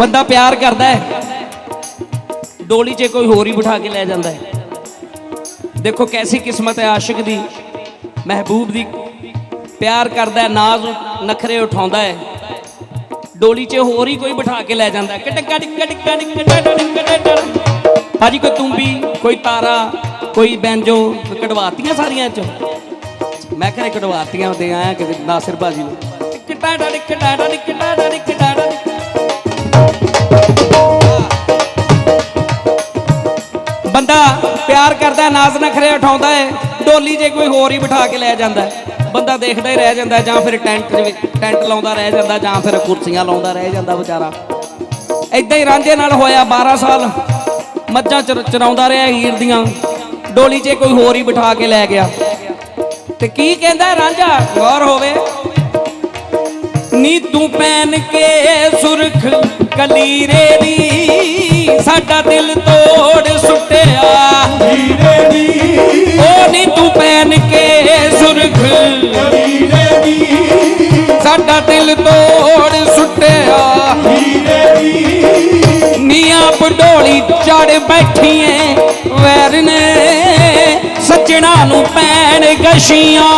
ਬੰਦਾ ਪਿਆਰ ਕਰਦਾ ਹੈ ਡੋਲੀ 'ਚ ਕੋਈ ਹੋਰ ਹੀ ਬਿਠਾ ਕੇ ਲੈ ਜਾਂਦਾ ਹੈ ਦੇਖੋ ਕੈਸੀ ਕਿਸਮਤ ਹੈ ਆਸ਼ਿਕ ਦੀ ਮਹਿਬੂਬ ਦੀ ਪਿਆਰ ਕਰਦਾ ਹੈ ਨਾਜ਼ ਨਖਰੇ ਉਠਾਉਂਦਾ ਹੈ ਡੋਲੀ 'ਚ ਹੋਰ ਹੀ ਕੋਈ ਬਿਠਾ ਕੇ ਲੈ ਜਾਂਦਾ ਹੈ ਕਟਕਾ ਟਿਕਾ ਟਿਕਾ ਟਿਕਾ ਟਿਕਾ ਟਿਕਾ ਕੋਈ ਤੁੰਬੀ ਕੋਈ ਤਾਰਾ ਕੋਈ ਬੈਂਜੋ ਕਢਵਾਤੀਆਂ ਸਾਰੀਆਂ ਚੋਂ ਮੈਂ ਘਰੇ ਕਢਵਾਤੀਆਂ ਤੇ ਆਇਆ ਕਿ ਨਾਸਿਰ ਭਾਜੀ ਨੂੰ ਟਿਕਟਾ ਡਾ ਟਿਕਟਾ ਡਾ ਟਿਕਟਾ ਪਿਆਰ ਕਰਦਾ ਹੈ, ਨਾਜ਼ ਨਖਰੇ ਉਠਾਉਂਦਾ ਹੈ ਡੋਲੀ ਜੇ ਕੋਈ ਹੋਰ ਹੀ ਬਿਠਾ ਕੇ ਲੈ ਜਾਂਦਾ ਬੰਦਾ ਦੇਖਦਾ ਹੀ ਰਹਿ ਜਾਂਦਾ ਜਾਂ ਫਿਰ ਟੈਂਟ ਟੈਂਟ ਲਾਉਂਦਾ ਰਹਿ ਜਾਂਦਾ ਜਾਂ ਫਿਰ ਕੁਰਸੀਆਂ ਲਾਉਂਦਾ ਰਹਿ ਜਾਂਦਾ ਵਿਚਾਰਾ। ਇਦਾਂ ਹੀ ਰਾਂਝੇ ਨਾਲ ਹੋਇਆ 12 ਸਾਲ ਮੱਝਾਂ ਚਰਾਉਂਦਾ ਰਿਹਾ ਹੀਰ ਦੀਆਂ। ਡੋਲੀ 'ਚ ਕੋਈ ਹੋਰ ਹੀ ਬਿਠਾ ਕੇ ਲੈ ਗਿਆ। ਤੇ ਕੀ ਕਹਿੰਦਾ ਰਾਂਝਾ? ਗੌਰ ਹੋਵੇ। ਨੀ ਤੂੰ ਪਹਿਨ ਕੇ ਸੁਰਖ ਕਲੀਰੇ ਦੀ। ਸਾਡਾ ਦਿਲ ਤੋੜ ਸੁੱਟਿਆ। ਹੀਰੇ ਦੀ। ਓ ਨੀ ਤੂੰ ਪਹਿਨ ਕੇ ਸੁਰਖ। ਹੀਰੇ ਦੀ। ਸਾਡਾ ਦਿਲ ਤੋੜ ਸੁੱਟਿਆ। ਹੀਰੇ ਦੀ। ਨੀਆਂ ਪਡੋਲੀ ਚੜ ਬੈਠੀਏ ਵੈਰ ਨੇ। ਸੱਜਣਾ ਨੂੰ ਪੈਣ ਗਸ਼ੀਆਂ।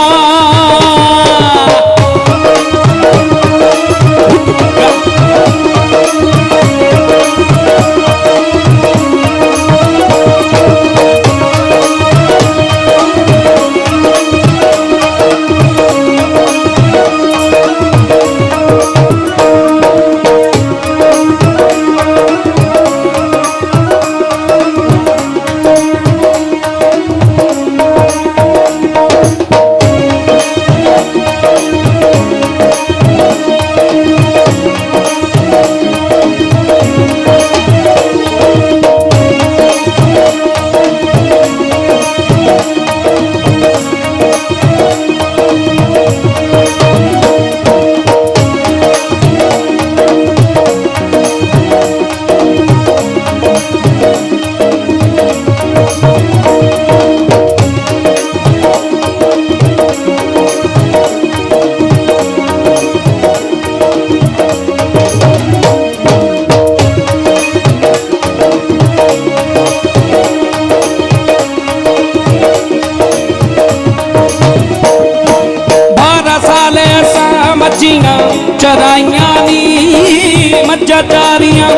ਚਰਾਈਆਂ ਨੀ ਮੱਝਾਂ ਚਾਰੀਆਂ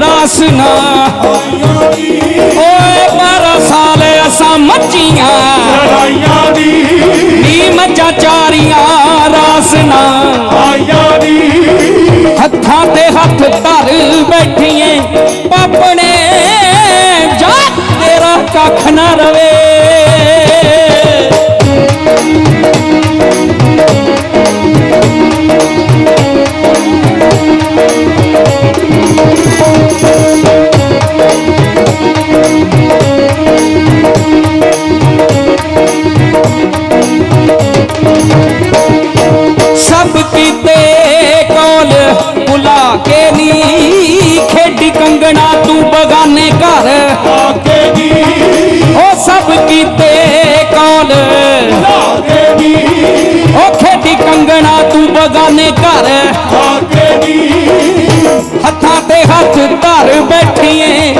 ਰਾਸਨਾ ਓਏ ਬਾਰਾਂ ਸਾਲ ਅਸਾਂ ਮੱਝੀਆਂ। ਲੜਾਈਆਂ ਦੀ ਨੀ ਮੱਝਾਂ ਚਾਰੀਆਂ ਰਾਸਨਾ ਆਈਆਂ ਦੀ ਹੱਥਾਂ ਤੇ ਹੱਥ ਧਰ ਬੈਠੀਏ ਪਾਪਣੇ ਜਾ ਤੇਰਾ ਕੱਖ ਨਾ ਰਵੇ। ਬਗਾਨੇ ਘਰ। ਹੱਥਾਂ ਤੇ ਹੱਥ ਧਰ ਬੈਠੀਏ।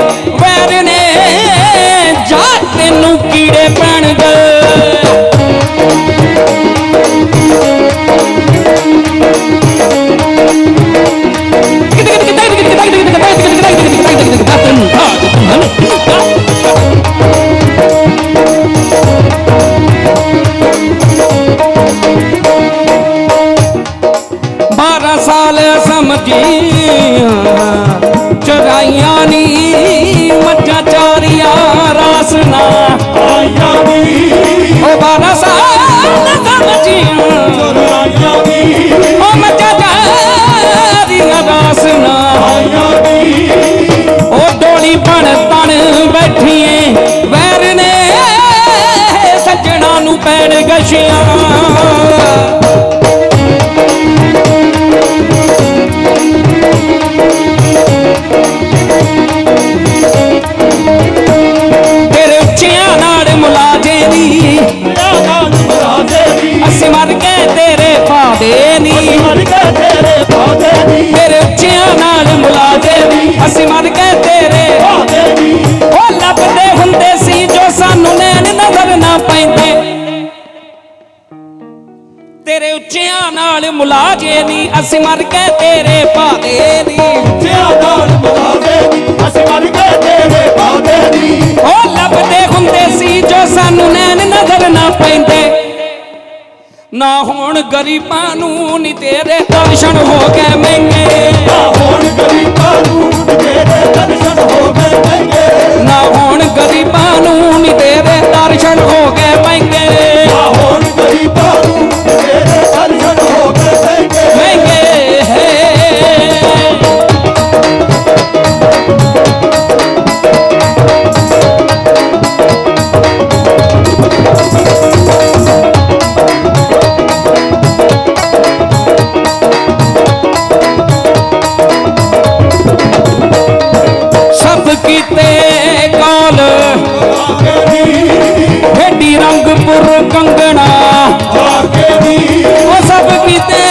ਸਮਝੀ ਚਰਾਈਆਂ ਨੀ ਮੱਝਾਂ ਚਾਰੀਆਂ ਰਾਸਨਾ। ਆਈਆਂ ਦੀ ਉਹ ਬਾਰਾਂ ਮਰ ਕੇ ਤੇਰੇ ਪਾਦੇ ਨਹੀਂ ਮਰ ਕੇ ਤੇਰੇ ਪਾਦੇ ਨਹੀਂ ਤੇਰੇ ਉੱਚਿਆਂ ਨਾਲ ਮੁਲਾਦੇ ਨਹੀਂ ਅਸੀਂ ਮਰ ਕੇ ਤੇਰੇ ਪਾਦੇ ਨਹੀਂ ਉਹ ਲੱਭਦੇ ਹੁੰਦੇ ਸੀ ਜੋ ਸਾਨੂੰ ਨੈਣ ਨਜ਼ਰ ਨਾ ਪੈਂਦੇ। ਤੇਰੇ ਉੱਚਿਆਂ ਨਾਲ ਮੁਲਾਜੇ ਨਹੀਂ ਅਸੀਂ ਮਰ ਕੇ ਤੇਰੇ ਪਾਦੇ ਨਹੀਂ ਉੱਚਿਆਂ ਨਾਲ ਮੁਲਾਜੇ ਨਹੀਂ ਅਸੀਂ ਨਾ ਹੋਣ ਗਰੀਬਾਂ ਨੂੰ ਨੀ ਤੇਰੇ ਦਰਸ਼ਨ ਹੋ ਗਏ ਮਹਿੰਗੇ ਨਾ ਹੁਣ ਕੰਗਣਾ ਆਗੇ ਨੀ ਉਹ ਸਭ ਕੀਤੇ।